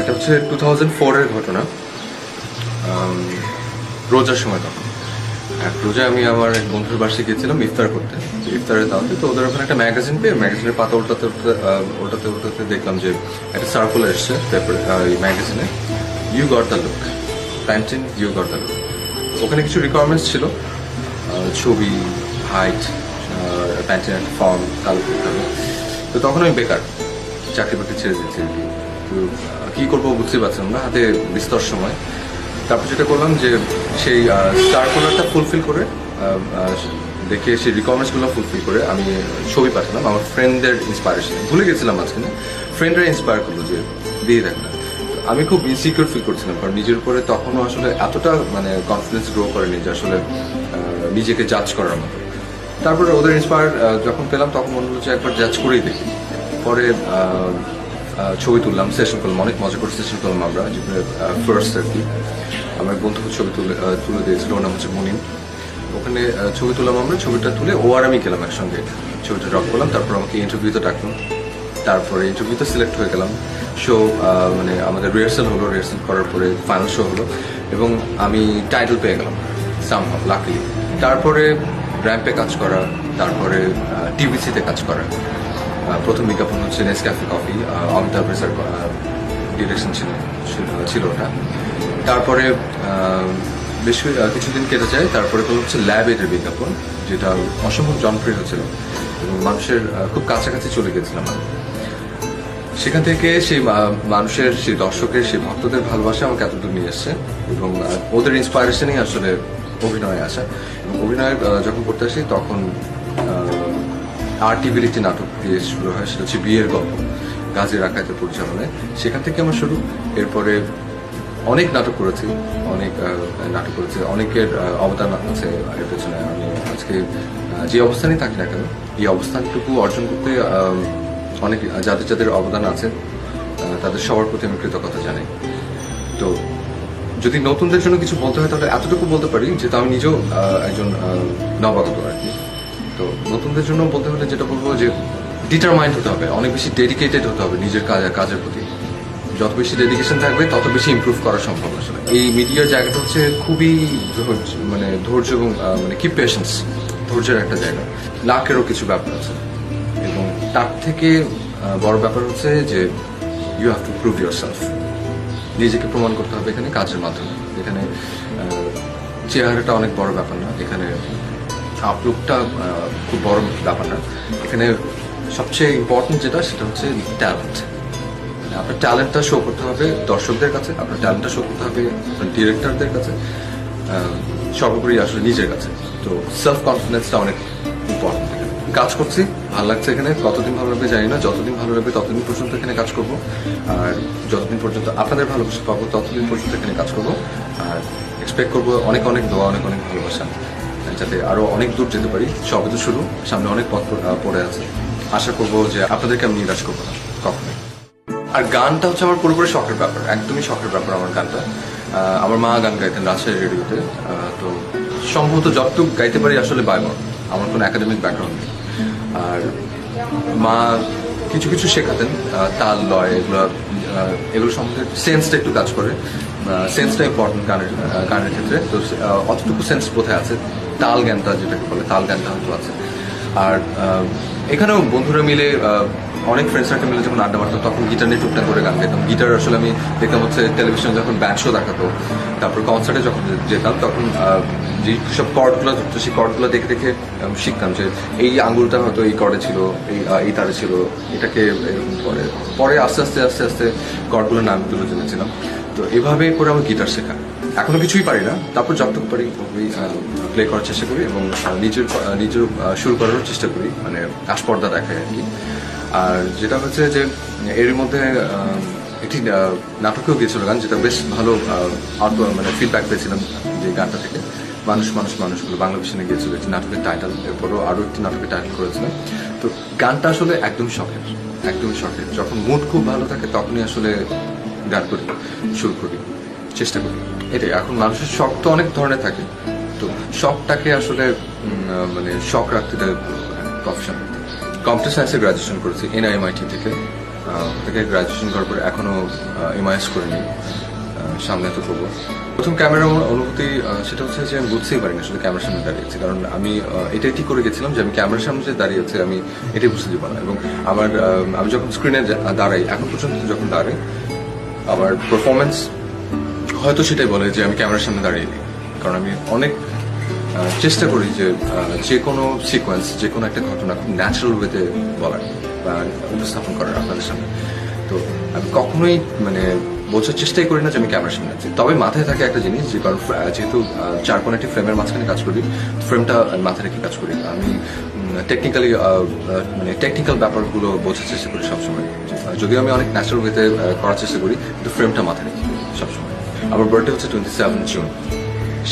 এটা হচ্ছে two thousand ফোরের ঘটনা। রোজার সময় তখন। এক রোজা আমি আমার এক বন্ধুর বাসায় গিয়েছিলাম ইফতার করতে। ইফতারের দাওয়াতে তো ওদের ওখানে একটা ম্যাগাজিন পেয়ে ম্যাগাজিনের পাতা উল্টাতে উল্টাতে উল্টাতে দেখলাম যে একটা সার্কুলার এসছে পেপার এই ম্যাগাজিনে you got the look Pantene you got the look ওখানে কিছু রিকোয়ারমেন্টস ছিল। ছবি হাইট প্যান্টিন ফর্ম কালো তো তখন আমি বেকার। চাকরি বাকরি ছেড়ে দিয়েছি। কি করব বুঝতে পারছিলাম না, হাতে বিস্তর সময়। তারপর যেটা করলাম যে সেই সার্কুলারটা ফুলফিল করে দেখে সেই রিকোয়ারমেন্টসগুলো ফুলফিল করে আমি ছবি পাঠালাম আমার ফ্রেন্ডদের ইন্সপায়ারেশন ভুলে গেছিলাম মাঝখানে। ফ্রেন্ডরা ইন্সপায়ার করল যে, দিয়ে দেখ না। আমি খুব ইনসিকিউর ফিল করছিলাম, কারণ নিজের উপরে তখনও আসলে এতটা মানে কনফিডেন্স গ্রো করেনি যে আসলে নিজেকে জাজ করার মতো। তারপরে ওদের ইন্সপায়ার যখন পেলাম তখন মনে হলো যে একবার জাজ করেই দেখি। পরে ছবি তুললাম সেশন করলাম, অনেক মজা করে সেশন করলাম আমরা যেখানে ফার্স্ট আর কি। আমার বন্ধু ছবি তুলে তুলে দিয়েছিল, ওর নাম হচ্ছে মুনিম। ওখানে ছবি তুললাম আমরা, ছবিটা তুলে ও আর আমি গেলাম একসঙ্গে। ছবিটা ড্রপ করলাম, তারপর আমাকে ইন্টারভিউতে ডাকলো। তারপরে ইন্টারভিউতে সিলেক্ট হয়ে গেলাম। শো মানে আমাদের রিহার্সাল হলো রিহার্সাল করার পরে ফাইনাল শো হলো। এবং আমি টাইটেল পেয়ে গেলাম সাম লাকলি তারপরে র্যাম্পে কাজ করা, তারপরে টিভিসিতে কাজ করা। প্রথম বিজ্ঞাপন হচ্ছে নেসক্যাফে কফি অমিতাভ রেসার ডিরেকশন ছিল, ছিল- ওটা। তারপরে বেশ কিছুদিন কেটে যায়, তারপরে কোনো হচ্ছে ল্যাব এদের বিজ্ঞাপন, যেটা অসম্ভব জনপ্রিয় ছিল এবং মানুষের খুব কাছাকাছি চলে গেছিলাম সেখান থেকে সেই মানুষের, সেই দর্শকের, সেই ভক্তদের ভালোবাসা আমাকে এতদূর নিয়ে এসছে এবং ওদের ইন্সপায়ারেশনই আসলে অভিনয়ে আসা। এবং অভিনয় যখন করতে আসি, তখন আর টিভির একটি নাটক দিয়ে শুরু হয়, সেটা হচ্ছে বিয়ের গল্প, গাজী রাখায়তের পরিচালনায়। সেখান থেকে আমার শুরু। এরপরে অনেক নাটক করেছি, অনেক নাটক করেছি, অনেকের অবদান আছে এর পেছনে। আমি আজকে যে অবস্থানেই থাকি না কেন, এই অবস্থানটুকু অর্জন করতে অনেক যাদের যাদের অবদান আছে তাদের সবার প্রতি আমি কৃতজ্ঞতা জানাই। তো যদি নতুনদের জন্য কিছু বলতে হয়, তাহলে এতটুকু বলতে পারি যেহেতু আমি নিজেও একজন নবাগত আর কি। তো নতুনদের জন্য বলতে হলে যেটা বলব যে ডিটারমাইন্ড হতে হবে, অনেক বেশি ডেডিকেটেড হতে হবে নিজের কাজ কাজের প্রতি। যত বেশি ডেডিকেশন থাকবে, তত বেশি ইমপ্রুভ করা সম্ভব আসলে। এই মিডিয়ার জায়গাটা হচ্ছে খুবই ধৈর্য মানে ধৈর্য এবং মানে কি পেশেন্স ধৈর্যের একটা জায়গা। লাখেরও কিছু ব্যাপার আছে। এবং তার থেকে বড় ব্যাপার হচ্ছে যে you have to prove yourself নিজেকে প্রমাণ করতে হবে এখানে কাজের মাধ্যমে। এখানে চেহারাটা অনেক বড় ব্যাপার না। এখানে আপলুকটা খুব বড় ব্যাপার না এখানে সবচেয়ে ইম্পর্টেন্ট যেটা, সেটা হচ্ছে ট্যালেন্ট আপনার ট্যালেন্টটা শো করতে হবে দর্শকদের কাছে, আপনার ট্যালেন্টটা শো করতে হবে ডিরেক্টরদের কাছে সর্বোপরি আসলে নিজের কাছে। তো সেলফ কনফিডেন্সটা অনেক ইম্পর্টেন্ট কাজ করছি, ভালো লাগছে এখানে, কতদিন ভালো লাগবে জানি না, যতদিন ভালো লাগবে ততদিন পর্যন্ত এখানে কাজ করব। আর যতদিন পর্যন্ত আপনাদের ভালোবাসা পাবো, ততদিন পর্যন্ত এখানে কাজ করব। আর এক্সপেক্ট করব অনেক অনেক দোয়া, অনেক অনেক ভালোবাসা। যাতে আরও অনেক দূর যেতে পারি। সবে তো শুরু, সামনে অনেক পথ পড়ে- আছে। আশা করব যে আপনাদেরকে আমি নিরাশ করব না, কখনোই। আর গানটা হচ্ছে আমার পুরোপুরি শখের ব্যাপার, একদমই শখের ব্যাপার আমার গানটা। আমার মা গান গাইতেন রাজশাহী রেডিওতে। তো সম্ভবত যতটুকু গাইতে পারি আসলে বাইমর আমার কোনো একাডেমিক ব্যাকগ্রাউন্ড নেই। আর মা কিছু কিছু শেখাতেন তাল, লয়, এগুলো এগুলো সম্বন্ধে সেন্সটা একটু কাজ করে। সেন্সটা ইম্পর্টেন্ট গানের গানের ক্ষেত্রে। তো অতটুকু সেন্স কোথায় আছে? তাল জ্ঞানটা যেটাকে বলে, তাল জ্ঞানটা হয়তো আছে। আর এখানেও বন্ধুরা মিলে অনেক ফ্রেন্ড সার্কেল মিলে যখন আড্ডা মারতাম তখন গিটার নিয়ে টুকটাক করে গান গাইতাম। গিটার আসলে আমি দেখতাম হচ্ছে টেলিভিশনে যখন ব্যান্ড শো দেখাতো, তারপর কনসার্টে যখন যেতাম, তখন যে সব কর্ডগুলো ধরতো সেই কর্ডগুলো দেখে দেখে শিখতাম যে এই আঙুলটা হয়তো এই কর্ডে ছিল, এই এই তারে ছিল, এটাকে এরকম করে। পরে আস্তে আস্তে আস্তে আস্তে কর্ডগুলোর নামগুলো জেনেছিলাম। তো এভাবে করে আমার গিটার শেখা। এখনও কিছুই পারি না। তারপর যতটুকু পারি প্লে করার চেষ্টা করি এবং নিজের নিজের শুরু করারও চেষ্টা করি মানে আশপর্দা দেখায় আর কি। আর যেটা হচ্ছে যে, এর মধ্যে একটি নাটকেও গিয়েছিল গান, যেটা বেশ ভালো মানে ফিডব্যাক পেয়েছিলাম যে গানটা থেকে। মানুষ মানুষ মানুষগুলো বাংলা ভিশনে গিয়েছিল একটি নাটকের টাইটেল এরপরও আরও একটি নাটকের টাইটেল করেছিলাম তো গানটা আসলে একদম শখের একদমই শখের। যখন মুড খুব ভালো থাকে, তখনই আসলে গান করি, শুরু করি। চেষ্টা করি। এটাই এখন মানুষের শখ তো অনেক ধরনের থাকে। তো শখটাকে আসলে মানে শখ রাখতে দেয় প্রফেশন কম্পিউটার সায়েন্সে গ্রাজুয়েশন করেছি এনআইএমআইটি থেকে। থেকে গ্রাজুয়েশন করার পর এখনও এমআইএস করিনি। সামনে তো করব। প্রথম ক্যামেরার অনুভূতি সেটা হচ্ছে যে আমি বুঝতেই পারি না শুধু ক্যামেরার সামনে দাঁড়িয়েছি কারণ আমি এটাই ঠিক করে গেছিলাম যে আমি ক্যামেরার সামনে যে দাঁড়িয়ে আমি এটাই বুঝতে দিব না। এবং আমার আমি যখন স্ক্রিনে দাঁড়াই, এখন পর্যন্ত যখন দাঁড়াই, আমার পারফরমেন্স হয়তো সেটাই বলে যে আমি ক্যামেরার সামনে দাঁড়িয়ে নেই। কারণ আমি অনেক চেষ্টা করি যে যে কোনো সিকোয়েন্স যে কোনো একটা ঘটনা খুব ন্যাচারাল ওয়েতে বলার বা উপস্থাপন করার আপনাদের সামনে। তো আমি কখনোই মানে বোঝার চেষ্টাই করি না যে আমি ক্যামেরার সামনে আছি। তবে মাথায় থাকে একটা জিনিস যে, কারণ যেহেতু চার চার একটি ফ্রেমের মাঝখানে কাজ করি ফ্রেমটা মাথায় রেখে কাজ করি। আমি টেকনিক্যালি মানে টেকনিক্যাল ব্যাপারগুলো বোঝার চেষ্টা করি সবসময়। যদিও আমি অনেক ন্যাচারাল ওয়েতে করার চেষ্টা করি, কিন্তু ফ্রেমটা মাথায় রেখে সবসময়। আমার বার্থডে হচ্ছে টোয়েন্টি সেভেন জুন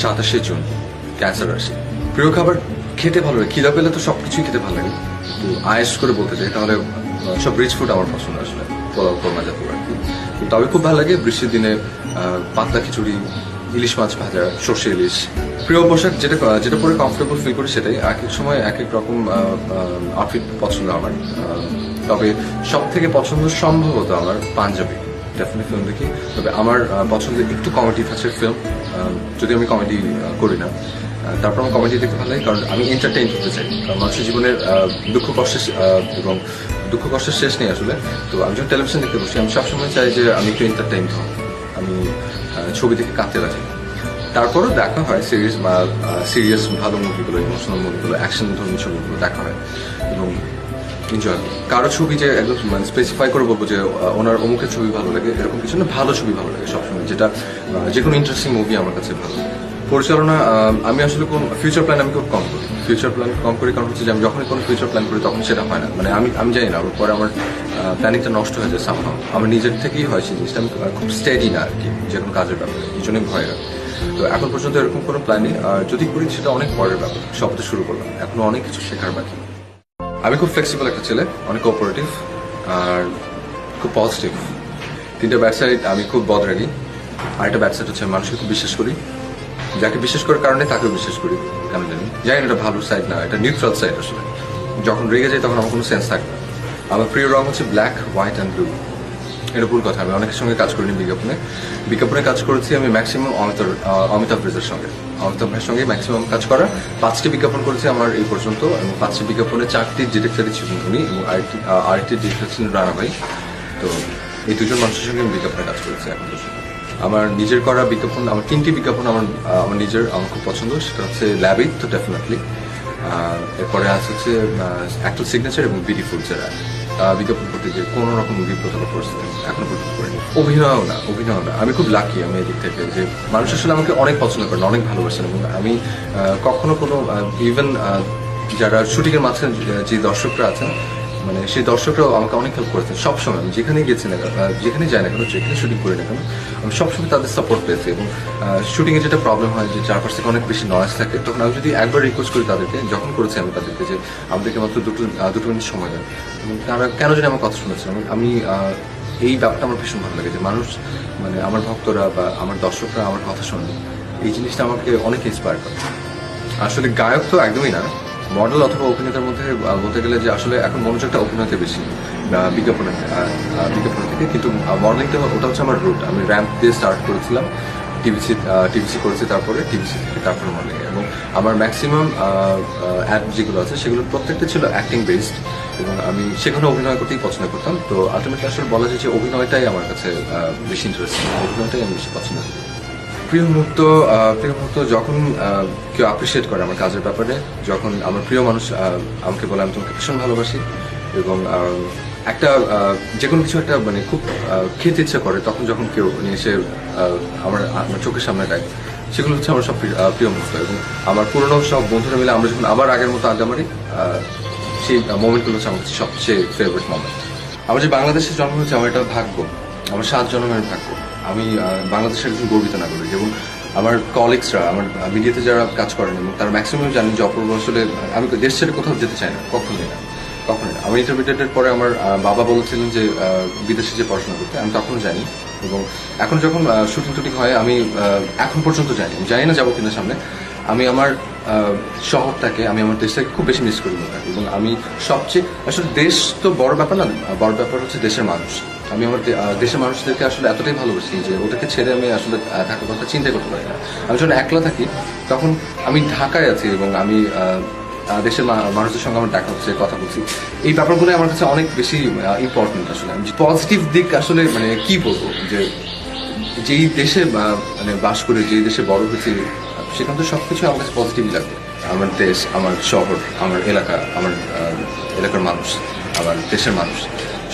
সাতাশে জুন ক্যান্সার রাশি প্রিয় খাবার খেতে ভালো লাগে, খিদা পেলে তো সব কিছুই খেতে ভালো লাগে। তো আয়েস করে বলতে চাই, তাহলে সব রিচ ফুড আমার পছন্দ আসলে, পোলাও, কর্মা জাতীয় আর কি। তবে খুব ভালো লাগে বৃষ্টির দিনে পাতলা খিচুড়ি, ইলিশ মাছ ভাজা, সর্ষে ইলিশ। প্রিয় পোশাক যেটা যেটা পরে কমফোর্টেবল ফিল করি সেটাই। এক এক সময় এক এক রকম আউটফিট পছন্দ আমার। তবে সব থেকে পছন্দ সম্ভবত আমার পাঞ্জাবি। ডেফিনেট ফিল্ম দেখি। তবে আমার পছন্দের একটু কমেডি আছে ফিল্ম যদি আমি কমেডি করি না। তারপর আমার কমেডি দেখতে ভালো লাগে, কারণ আমি এন্টারটেইন করতে চাই। কারণ মানুষের জীবনের দুঃখ কষ্টের এবং দুঃখ কষ্টের শেষ নেই আসলে। তো আমি যখন টেলিভিশন দেখতে বসি, আমি সবসময় চাই যে আমি একটু এন্টারটেইন হব আমি ছবি দেখে কাঁদতে রাজি তারপরও দেখা হয় সিরিয়াস বা সিরিয়াস ভালো মুভিগুলো ইমোশনাল মুভিগুলো অ্যাকশন ধর্মী ছবিগুলো দেখা হয়। এবং এনজয় কারও ছবি যে একদম মানে স্পেসিফাই করে বলব যে ওনার অমুকের ছবি ভালো লাগে, এরকম কিছু না, ভালো ছবি ভালো লাগে সবসময়, যেটা যে কোনো ইন্টারেস্টিং মুভি আমার কাছে ভালো। পরিচালনা আমি আসলে কোন ফিউচার প্ল্যান আমি খুব কম করি। ফিউচার প্ল্যান কম করি কারণ হচ্ছে যে, আমি যখনই কোনো ফিউচার প্ল্যান করি তখন সেটা হয় না। মানে আমি আমি জানি না, ওর পরে আমার প্ল্যানিংটা নষ্ট হয়ে যায় সামহাও আমার নিজের থেকেই হয় সেই জিনিসটা, আমি খুব স্টেডি না আর কি, যে কোনো কাজের ব্যাপারে এই জন্যই ভয় লাগে তো এখন পর্যন্ত এরকম কোনো প্ল্যানই যদি করি সেটা অনেক পরের ব্যাপার, সব শুরু করলাম। এখনও অনেক কিছু শেখার বাকি। আমি খুব ফ্লেক্সিবল একটা ছেলে অনেক কোঅপারেটিভ আর খুব পজিটিভ তিনটা ব্যাট সাইড আমি খুব বদরাগি আর একটা ব্যাট সাইড হচ্ছে আমি মানুষকে খুব বিশ্বাস করি। যাকে বিশ্বাস করার কারণে তাকেও বিশ্বাস করি কেন জানি। না এটা ভালো সাইড না এটা নিউট্রাল সাইড আসলে। যখন রেগে যাই তখন আমার কোনো সেন্স থাকে না। আমার প্রিয় রং হচ্ছে ব্ল্যাক হোয়াইট অ্যান্ড ব্লু এটা ভুল কথা আমি অনেকের সঙ্গে কাজ করিনি বিজ্ঞাপনে। বিজ্ঞাপনে কাজ করেছি আমি ম্যাক্সিমাম অমিতাভ আহ, অমিতাভ ব্রিজের সঙ্গে। অমিতাভ ভাইয়ের সঙ্গে ম্যাক্সিমাম কাজ করা। পাঁচটি বিজ্ঞাপন করেছে আমার এই পর্যন্ত এবং পাঁচটি বিজ্ঞাপনে চারটি ডিরেক্টরই ছিলেন উনি এবং আরেকটি আরেকটি ডিরেক্টর ছিলেন রানা ভাই তো এই দুজন মানুষের সঙ্গে আমি বিজ্ঞাপনে কাজ করেছি এখন আমার নিজের করা বিজ্ঞাপন, আমার তিনটি বিজ্ঞাপন আমার আমার নিজের, আমার খুব পছন্দ। সেটা হচ্ছে ল্যাবিট তো ডেফিনেটলি এরপরে আছে হচ্ছে অ্যাক্টর সিগনেচার এবং বিডি ফুডসের বিজ্ঞাপন করতে গিয়ে কোনো রকম বিব্রতকর পরিস্থিতি এখনও পর্যন্ত করিনি অভিনয় না অভিনয় না। আমি খুব লাকি আমি এদিক থেকে যে মানুষ আসলে আমাকে অনেক পছন্দ করেন, অনেক ভালোবাসেন এবং আমি কখনো কোনো ইভেন যারা শুটিংয়ের মাঝখানে যে- যে দর্শকরা আছেন মানে সেই দর্শকরাও আমাকে অনেক হেল্প করেছেন। সবসময় আমি যেখানেই গেছি না যেখানেই যাই না কেন, যেখানে শুটিং করি না কেন, আমি সবসময় তাদের সাপোর্ট পেয়েছি এবং শুটিংয়ে যেটা প্রবলেম হয় যে চারপাশ থেকে অনেক বেশি নয়েজ থাকে, তখন আমি যদি একবার রিকোয়েস্ট করি তাদেরকে, যখন করেছি আমি তাদেরকে যে আমাদেরকে মাত্র দুটো দুটো মিনিট সময় দেন। এবং তারা কেন জানি আমার কথা শুনেছে আমি এই ব্যাপারটা আমার ভীষণ ভালো লাগে যে মানুষ মানে আমার ভক্তরা বা আমার দর্শকরা আমার কথা শোনে। এই জিনিসটা আমাকে অনেক ইন্সপায়ার করে। আসলে গায়ক তো একদমই না। মডেল অথবা অভিনেতার মধ্যে বলতে গেলে যে আসলে এখন মনোযোগটা অভিনয়তে বেশি বিজ্ঞাপনে বিজ্ঞাপন থেকে কিন্তু মডেলিংটা ওটা হচ্ছে আমার রুট আমি র্যাম্প দিয়ে স্টার্ট করেছিলাম টিভিসি টিভিসি করেছি তারপরে টিভিসি থেকে তারপরে মডেলিং এবং আমার ম্যাক্সিমাম অ্যাপ যেগুলো আছে, সেগুলো প্রত্যেকটা ছিল অ্যাক্টিং বেসড এবং আমি সেখানে অভিনয় করতেই পছন্দ করতাম। তো আলটিমেটলি আসলে বলা যায় যে অভিনয়টাই আমার কাছে বেশি ইন্টারেস্টিং অভিনয়টাই আমি বেশি পছন্দ করি। প্রিয় মুহূর্ত প্রিয় মুহূর্ত যখন কেউ অ্যাপ্রিসিয়েট করে আমার কাজের ব্যাপারে, যখন আমার প্রিয় মানুষ আমাকে বলে, আমি তোমাকে ভীষণ ভালোবাসি। এবং একটা যে কোনো কিছু একটা মানে খুব খেতে ইচ্ছে করে, তখন যখন কেউ নিয়ে এসে আমার আমার চোখের সামনে দেয়, সেগুলো হচ্ছে আমার সব প্রিয় মুহূর্ত। এবং আমার পুরনো সব বন্ধুরা মিলে আমরা যখন আবার আগের মতো আড্ডা মারি সেই মোমেন্টগুলো হচ্ছে আমার সবচেয়ে ফেভারিট মোমেন্ট আমার যে বাংলাদেশে জন্ম হয়েছে, আমার এটা ভাগ্য। আমার সাত জন্মের ভাগ্য। আমি বাংলাদেশের একজন গর্বিত নাগরিক এবং আমার কলিগসরা আমার মিডিয়াতে যারা কাজ করেন এবং তারা ম্যাক্সিমাম জানেন যে অপূর্ব আসলে আমি দেশ ছেড়ে কোথাও যেতে চাই না, কখনোই না কখনোই না আমি ইন্টারমিডিয়েটের পরে আমার বাবা বলেছিলেন যে বিদেশে যে পড়াশোনা করতে, আমি তখনও জানি এবং এখন যখন শুটিং টুটিং হয়, আমি এখন পর্যন্ত জানি জানি না যাব কিনা সামনে আমি আমার শহরটাকে, আমি আমার দেশটাকে খুব বেশি মিস করি। এবং আমি সবচেয়ে, আসলে দেশ তো বড় ব্যাপার না, বড় ব্যাপার হচ্ছে দেশের মানুষ আমি আমার দেশের মানুষদেরকে আসলে এতটাই ভালোবাসি যে ওটাকে ছেড়ে আমি আসলে থাকার কথা চিন্তা করতে পারি না। আমি যখন একলা থাকি, তখন আমি ঢাকায় আছি এবং আমি দেশের মা- মানুষদের সঙ্গে আমার দেখা হচ্ছে, কথা বলছি। এই ব্যাপারগুলো আমার কাছে অনেক বেশি ইম্পর্টেন্ট আসলে। আমি পজিটিভ দিক আসলে মানে কি বলব? যে যেই দেশে মানে বাস করে যেই দেশে বড় হয়েছি, সেখানে তো সব কিছু আমার কাছে পজিটিভই লাগবে। আমার দেশ, আমার শহর, আমার এলাকা, আমার এলাকার মানুষ, আমার দেশের মানুষ।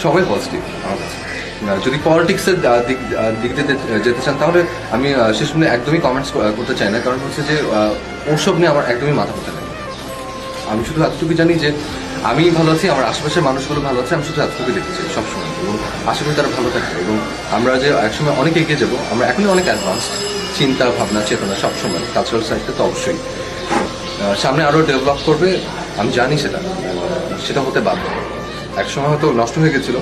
সবাই পজিটিভ আমার কাছে। যদি পলিটিক্সের দিক দিক দিয়ে যেতে- চান, তাহলে আমি শেষ পর্যন্ত একদমই কমেন্টস করতে চাই না, কারণ হচ্ছে যে ওসব নিয়ে আমার একদমই মাথা ব্যথা নেই। আমি শুধু এতটুকু জানি যে, আমি ভালো আছি, আমার আশেপাশের মানুষগুলো ভালো আছে, আমি শুধু এতটুকু দেখতে চাই সবসময়। এবং আশা করি তারা ভালো থাকবে। এবং আমরা যে একসময় অনেক এগিয়ে যাব, আমরা এখনই অনেক অ্যাডভান্স চিন্তা, ভাবনা, চেতনা, সবসময়। কালচারাল সাইডটা তো অবশ্যই। সামনে আরও ডেভেলপ করবে, আমি জানি সেটা। সেটা হতে বাধ্য। একসময় হয়তো নষ্ট হয়ে গেছিল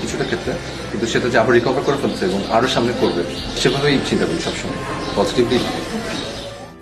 কিছুটা ক্ষেত্রে, কিন্তু সেটা যে আবার রিকভার করে ফেলছে এবং আরও সামনে করবে সেভাবেই চিন্তা করি সবসময়। পজিটিভলি